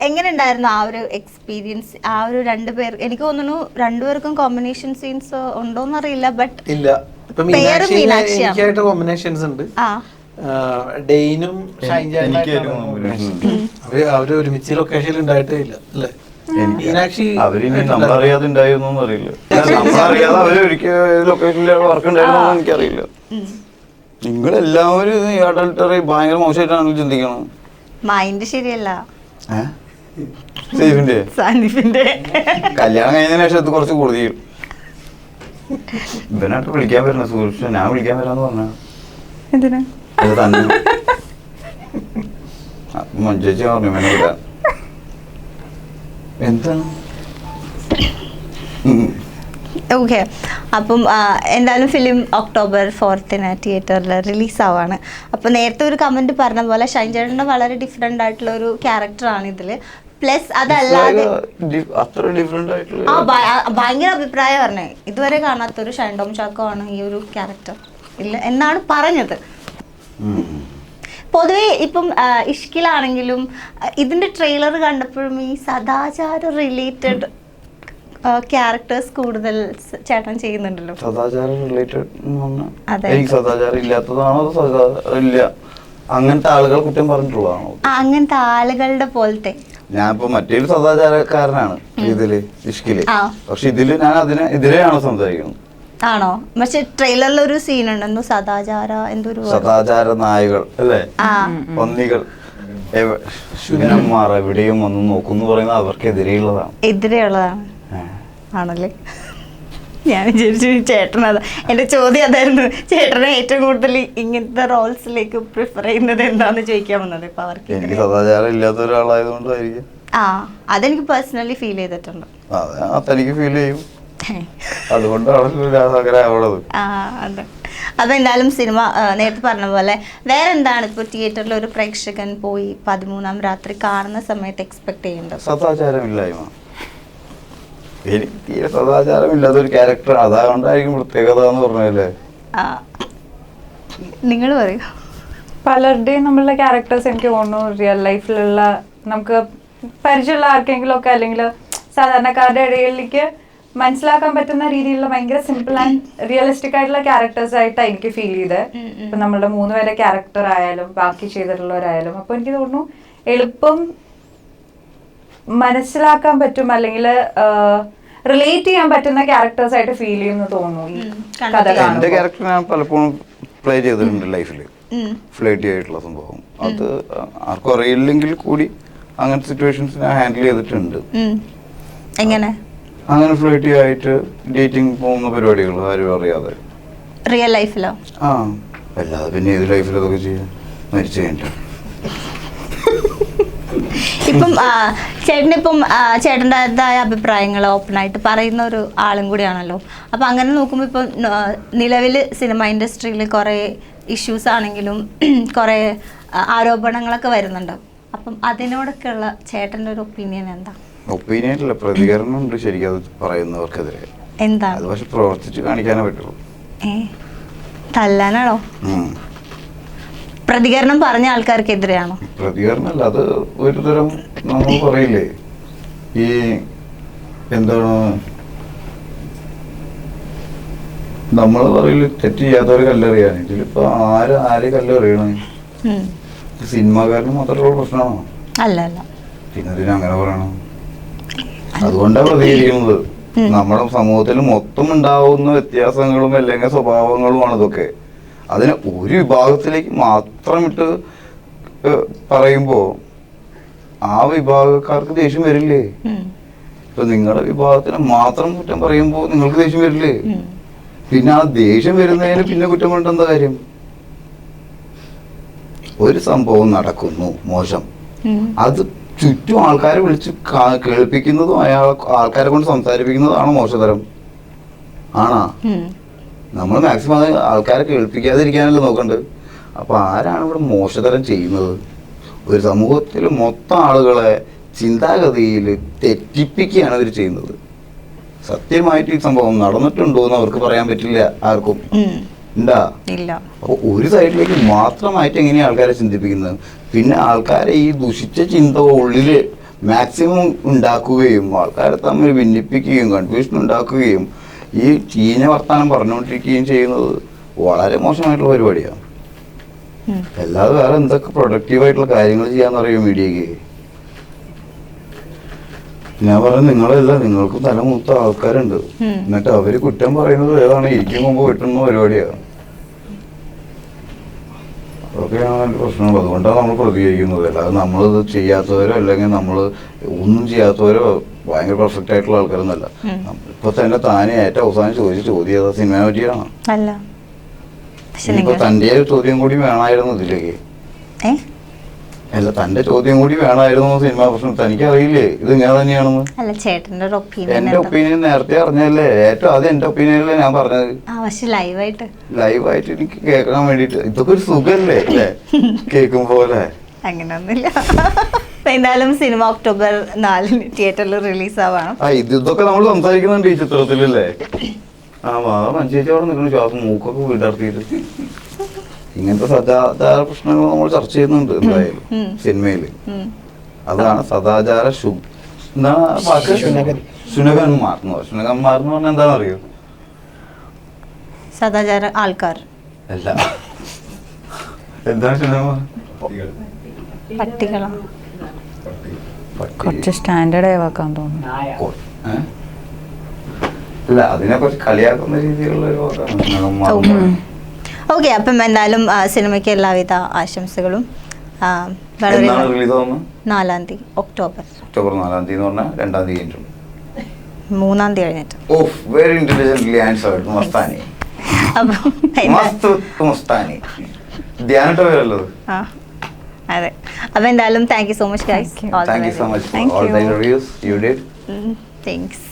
എങ്ങനെ ഉണ്ടായിരുന്നു ആ ഒരു എക്സ്പീരിയൻസ് ആ ഒരു രണ്ടുപേർ എനിക്ക് തോന്നുന്നു രണ്ടുപേർക്കും കോമ്പിനേഷൻ സീൻസ് ഉണ്ടോന്നറിയില്ല ബട്ട് ഇല്ല. ഇപ്പൊ മീനാക്ഷി കോമ്പിനേഷൻസ് ഉണ്ട്. ഡെയിനും ഷൈൻ. അവർ അവർ ഒരുമിച്ച് ലൊക്കേഷനിൽ ഉണ്ടായിട്ടേ ഇല്ല അല്ലേ മീനാക്ഷി അവരിനി നമ്മളറിയാതെ ഉണ്ടായിരുന്നു അറിയില്ല. നമ്മളറിയാതെ അവർ ലൊക്കേഷനിൽ വർക്ക് ഉണ്ടായിരുന്നു എനിക്കറിയില്ല. നിങ്ങളെല്ലാവരും ഈ അഡൾട്ടറി ഭയങ്കര മോശമായിട്ടാണ് ചിന്തിക്കണം മൈൻഡ് ശരിയല്ല. സേഫിന്റെ? സാനിഫിന്റെ. കല്യാണം കഴിഞ്ഞതിന് ശേഷം കുറച്ച് കൂടുതൽ. ഇവനായിട്ട് വിളിക്കാൻ പറ്റുന്ന സുഹൃത്ത് ഞാൻ വിളിക്കാൻ വരാന്ന് പറഞ്ഞു. എന്തിനാ? അത് തന്നെ. മഞ്ചേച്ചി പറഞ്ഞു വിടാൻ. എന്താണ്. ഓക്കെ അപ്പം എന്തായാലും ഫിലിം ഒക്ടോബർ ഫോർത്തിന് തിയേറ്ററിൽ റിലീസ് ആവാണ്. അപ്പോൾ നേരത്തെ ഒരു കമന്റ് പറഞ്ഞ പോലെ ഷൈൻ ചേട്ടന്റെ വളരെ ഡിഫറെന്റ് ആയിട്ടുള്ള ഒരു ക്യാരക്ടറാണ് ഇതിൽ പ്ലസ് അതല്ലാതെ ആ ഭയങ്കര അഭിപ്രായം പറഞ്ഞേ. ഇതുവരെ കാണാത്തൊരു ഷൈൻഡോം ചാക്കോ ആണ് ഈ ഒരു ക്യാരക്ടർ ഇല്ല എന്നാണ് പറഞ്ഞത്. പൊതുവെ ഇപ്പം ഇഷ്കിലാണെങ്കിലും ഇതിന്റെ ട്രെയിലർ കണ്ടപ്പോഴും ഈ സദാചാര റിലേറ്റഡ് ക്യാരക്ടേഴ്സ് കൂടുതൽ ചേട്ടൻ ചെയ്യുന്നുണ്ടല്ലോ. സദാചാരം റിലേറ്റഡ് എനിക്ക് സദാചാരം ഇല്ലാത്തതാണോ സദാചാരം ഇല്ല? അങ്ങനത്തെ ആളുകൾ കുറ്റം പറഞ്ഞിട്ടുള്ളതാണോ? അങ്ങനത്തെ ആളുകളുടെ പോലത്തെ. ഞാൻ ഇപ്പൊ മറ്റേ സദാചാരക്കാരനാണ് ഇതിൽ ഇഷ്കിൽ. പക്ഷെ ഇതിൽ ഞാൻ അതിനെ എതിരെയാണോ സംസാരിക്കുന്നത്. ആണോ പക്ഷെ ട്രെയിലറിൽ ഒരു സീൻ ഉണ്ട് എന്തോ സദാചാര എന്തോ ഒരു. സദാചാര നായകൾ അല്ലേ? ഒന്നികൾ എവിടെയും വന്ന് നോക്കുന്നു പറയുന്നത് അവർക്കെതിരെയുള്ളതാണ്. എതിരെയുള്ളതാണ്. ആണല്ലേ? ഞാൻ വിചാരിച്ചു ചേട്ടൻ അതാ എന്റെ ചോദ്യം അതായിരുന്നു. ചേട്ടനെ ഏറ്റവും കൂടുതൽ ഇങ്ങനത്തെ റോൾസിലേക്ക് പ്രിഫർ ചെയ്യുന്നത് എന്താന്ന് ചോദിക്കാൻ വന്നത്? ഇപ്പൊ അവർക്ക് എനിക്ക് സദാചാരം ഇല്ലാത്ത ഒരാളായതുകൊണ്ടായിരിക്കും. ആ അതെനിക്ക് പേഴ്സണലി ഫീൽ ചെയ്തിട്ടുണ്ട്. അതെ അതെനിക്ക് ഫീൽ ചെയ്യും. അതുകൊണ്ടാണ് രാസാകരാവണത് ആ അതെ. അപ്പൊ സിനിമ നേരത്തെ പറഞ്ഞ പോലെ വേറെ എന്താണ് ഇപ്പൊ തിയേറ്ററിൽ ഒരു പ്രേക്ഷകൻ പോയി പതിമൂന്നാം രാത്രി കാണുന്ന സമയത്ത് എക്സ്പെക്ട് ചെയ്യേണ്ടത്? സദാചാരമില്ലായ്മ. എനിക്ക് തീരെ സദാചാരമില്ലാത്ത ഒരു ക്യാരക്ടർ അതുകൊണ്ടായിരിക്കും പ്രത്യേകത എന്ന് പറഞ്ഞല്ലേ നിങ്ങൾ പറയൂ. പലരുടെയും നമ്മളുടെ ക്യാരക്ടേഴ്സ് എനിക്ക് തോന്നുന്നു റിയൽ ലൈഫിലുള്ള നമുക്ക് പരിചയമുള്ള ആർക്കെങ്കിലും ഒക്കെ അല്ലെങ്കിൽ സാധാരണക്കാരുടെ ഇടയിലേക്ക് മനസ്സിലാക്കാൻ പറ്റുന്ന രീതിയിലുള്ള ഭയങ്കര സിമ്പിൾ ആൻഡ് റിയലിസ്റ്റിക് ആയിട്ടുള്ള ക്യാരക്ടേഴ്സ് ആയിട്ടാണ് എനിക്ക് ഫീൽ ചെയ്തത്. ഇപ്പൊ നമ്മളുടെ മൂന്ന് പേരെ ക്യാരക്ടർ ആയാലും ബാക്കി ചെയ്തിട്ടുള്ളവരായാലും അപ്പൊ എനിക്ക് തോന്നുന്നു എളുപ്പം മനസ്സിലാക്കാൻ പറ്റും അല്ലെങ്കിൽ റിലേറ്റ് ചെയ്യാൻ പറ്റുന്ന ക്യാരക്ടേഴ്സ് ആയിട്ട് ഫീൽ ചെയ്യുന്നു തോന്നുന്നു എന്റെ ക്യാരക്ടർ ഞാൻ പലപ്പോഴും പ്ലേ ചെയ്തിട്ടുണ്ട് ലൈഫിൽ. ഫ്ലേറ്റി ആയിട്ടുള്ള സംഭവം. അത് ആർക്കും അറിയില്ലെങ്കിൽ കൂടി അങ്ങനത്തെ സിറ്റുവേഷൻസ് ഞാൻ ഹാൻഡിൽ ചെയ്തിട്ടുണ്ട്. എങ്ങനെ? അങ്ങനെ ഫ്ലേറ്റി ആയിട്ട് ഡേറ്റിംഗ് പോകുന്ന പരിപാടികൾ ആരും അറിയാതെ. റിയൽ ലൈഫിലോ ആ അല്ലാതെ പിന്നെ ഏത് ലൈഫിലോ അതൊക്കെ ചെയ്യാം? മരിച്ചു കഴിഞ്ഞിട്ട്. ഇപ്പം ചേട്ടനിപ്പം ചേട്ടന്റെതായ അഭിപ്രായങ്ങൾ ഓപ്പണായിട്ട് പറയുന്ന ഒരു ആളും കൂടിയാണല്ലോ. അപ്പം അങ്ങനെ നോക്കുമ്പോൾ ഇപ്പം നിലവിൽ സിനിമ ഇൻഡസ്ട്രിയിൽ കുറേ ഇഷ്യൂസ് ആണെങ്കിലും കുറേ ആരോപണങ്ങളൊക്കെ വരുന്നുണ്ട്. അപ്പം അതിനോടൊക്കെയുള്ള ചേട്ടന്റെ ഒരു ഒപ്പീനിയൻ എന്താ? ഒപ്പീനിയൻ അല്ല പ്രതികരണം ഉണ്ട് ശരിക്കും അത് പറയുന്നവർക്കെതിരെ. എന്താ? അത് പക്ഷെ പ്രവർത്തിച്ച് കാണിക്കാനേ പറ്റുള്ളൂ. തല്ലാനാണോ. പ്രതികരണം പറഞ്ഞ ആൾക്കാർക്കെതിരെയാണോ? പ്രതികരണമല്ല അത് ഒരു തരം നമ്മൾ പറയില്ലേ? ഈ എന്താണ്? നമ്മൾ പറയില്ല തെറ്റ് ചെയ്യാത്തവര് കല്ലെറിയാണ് ഇതിലിപ്പോ ആര് ആര് കല്ലെറിയണ? സിനിമാകാരന് സിനിമാക്കാരന് മാത്രമുള്ള പ്രശ്നമാണോ? അല്ല അല്ല. പിന്നെ അങ്ങനെ പറയണം. അതുകൊണ്ടാണ് പ്രതികരിക്കുന്നത് നമ്മുടെ സമൂഹത്തിൽ മൊത്തം ഉണ്ടാവുന്ന വ്യത്യാസങ്ങളും അല്ലെങ്കിൽ സ്വഭാവങ്ങളുമാണ് ഇതൊക്കെ. അതിനെ ഒരു വിഭാഗത്തിലേക്ക് മാത്രം ഇട്ട് ഏഹ്, പറയുമ്പോ ആ വിഭാഗക്കാർക്ക് ദേഷ്യം വരില്ലേ? ഇപ്പൊ നിങ്ങളുടെ വിഭാഗത്തിനെ മാത്രം കുറ്റം പറയുമ്പോ നിങ്ങൾക്ക് ദേഷ്യം വരില്ലേ? പിന്നെ ആ ദേഷ്യം വരുന്നതിന് പിന്നെ കുറ്റം കൊണ്ട് എന്താ കാര്യം? ഒരു സംഭവം നടക്കുന്നു മോശം. അത് ചുറ്റും ആൾക്കാരെ വിളിച്ച് കേൾപ്പിക്കുന്നതും അയാൾ ആൾക്കാരെ കൊണ്ട് സംസാരിപ്പിക്കുന്നതാണോ മോശതരം ആണാ? നമ്മൾ മാക്സിമം അത് ആൾക്കാരെ കേൾപ്പിക്കാതിരിക്കാനല്ലേ നോക്കണ്ട്? അപ്പൊ ആരാണ് ഇവിടെ മോശതരം ചെയ്യുന്നത്? ഒരു സമൂഹത്തിൽ മൊത്തം ആളുകളെ ചിന്താഗതിയിൽ തെറ്റിപ്പിക്കുകയാണ് ഇവർ ചെയ്യുന്നത്. സത്യമായിട്ട് ഈ സംഭവം നടന്നിട്ടുണ്ടോ എന്ന് അവർക്ക് പറയാൻ പറ്റില്ല ആർക്കും. ഉണ്ടാ അപ്പോൾ ഒരു സൈഡിലേക്ക് മാത്രമായിട്ട് എങ്ങനെയാണ് ആൾക്കാരെ ചിന്തിപ്പിക്കുന്നത്? പിന്നെ ആൾക്കാരെ ഈ ദുഷിച്ച ചിന്ത ഉള്ളിൽ മാക്സിമം ഉണ്ടാക്കുകയും ആൾക്കാരെ തമ്മിൽ ഭിന്നിപ്പിക്കുകയും കൺഫ്യൂഷൻ ഉണ്ടാക്കുകയും ഈ ചീന വർത്താനം പറഞ്ഞുകൊണ്ടിരിക്കുകയും ചെയ്യുന്നത് വളരെ മോശമായിട്ടുള്ള പരിപാടിയാണ്. അല്ലാതെ വേറെ എന്തൊക്കെ പ്രൊഡക്റ്റീവായിട്ടുള്ള കാര്യങ്ങൾ ചെയ്യാന്ന് പറയും മീഡിയക്ക്? ഞാൻ പറഞ്ഞു നിങ്ങളല്ല നിങ്ങൾക്കും തലമൂത്ത ആൾക്കാരുണ്ട്. എന്നിട്ട് അവർ കുറ്റം പറയുന്നത് ഏതാണ്? ഇരിക്കും മുമ്പ് കിട്ടുന്ന പരിപാടിയാണ് അതൊക്കെയാണ് എന്റെ പ്രശ്നങ്ങൾ. അതുകൊണ്ടാണ് നമ്മൾ പ്രതികരിക്കുന്നത്. അല്ലാതെ നമ്മളിത് ചെയ്യാത്തവരോ അല്ലെങ്കിൽ നമ്മൾ ഒന്നും ചെയ്യാത്തവരോ ഭയങ്കര പെർഫെക്റ്റ് ആയിട്ടുള്ള ആൾക്കാരൊന്നല്ല. ഇപ്പൊ തന്നെ താനെ ഏറ്റവും അവസാനം ചോദിച്ച ചോദ്യം ഏതാ സിനിമയെ പറ്റിയാണ്. നിങ്ങൾ തന്റെ ഒരു ചോദ്യം കൂടി വേണമായിരുന്നു ഇതിലേക്ക്. അല്ല തന്റെ ചോദ്യം കൂടി വേണമായിരുന്നു സിനിമ പ്രശ്നം. തനിക്ക് അറിയില്ലേ ഇത് ഇങ്ങനെ തന്നെയാണെന്ന്. അല്ല ചേട്ടന്റെ ഒരു ഒപ്പീനിയൻ എന്റെ ഒപ്പീനിയൻ നേരത്തെ അറിഞ്ഞല്ലേ ഏറ്റവും ആദ്യം എന്റെ ഒപ്പീനിയനല്ലേ ഞാൻ പറഞ്ഞത്? പക്ഷെ ലൈവായിട്ട് ലൈവായിട്ട് എനിക്ക് കേൾക്കാൻ വേണ്ടിട്ട് ഇതൊക്കെ ഒരു സുഖല്ലേ അല്ലേ? (laughs) കേൾക്കും പോലെ. അങ്ങനൊന്നുമില്ല. എന്തായാലും സിനിമ ഒക്ടോബർ നാലിന് തിയേറ്ററിൽ റിലീസ് ആവാണ്. ആ ഇത് ഇതൊക്കെ നമ്മൾ സംസാരിക്കുന്നുണ്ട് ഈ ചിത്രത്തിലല്ലേ? ആ വാ മഞ്ചേച്ചി അവിടെ നിൽക്കുന്ന. ശ്വാസം മൂക്കൊക്കെ വീടർത്തിയിട്ട് ഇങ്ങനത്തെ സദാചാര പ്രശ്നങ്ങൾ നമ്മൾ ചർച്ച ചെയ്യുന്നുണ്ട് എന്തായാലും സിനിമയിൽ സിനിമയിൽ. അതാണ് സദാചാര ശു എന്താണ് ആ വാക്ക്. ശുനകന്മാർ എന്ന് പറയും. ശുനകന്മാർ എന്ന് പറഞ്ഞാൽ എന്താണെന്ന് അറിയോ സദാചാര ആൾക്കാർ. അല്ല. എന്താണ് ശുനകന്മാർ? പട്ടികളാണ് കുറച്ച് സ്റ്റാൻഡേർഡ് ആയി വാക്കാൻ തോന്നുന്നു അല്ല അതിനെ കുറച്ച് കളിയാക്കുന്ന രീതിയിലുള്ള ഒരു വാക്കാണ് ശുനകന്മാർ എന്ന്. ഓക്കെ അപ്പം എന്തായാലും സിനിമയ്ക്ക് എല്ലാവിധ ആശംസകളും നാലാം തീയതി ഒക്ടോബർ. ഒക്ടോബർ നാലാം തീയതി എന്ന് പറഞ്ഞാൽ രണ്ടാം തീയതി കഴിഞ്ഞിട്ടുണ്ട് മൂന്നാം തീയതി കഴിഞ്ഞിട്ട്. Of very intelligently answer Mastani. Mastani. ധ്യാനിട്ട പേരല്ലത് ആ അതെ. അപ്പോൾ എന്തായാലും thank you so much guys Thank thank you so much all the reviews you did thanks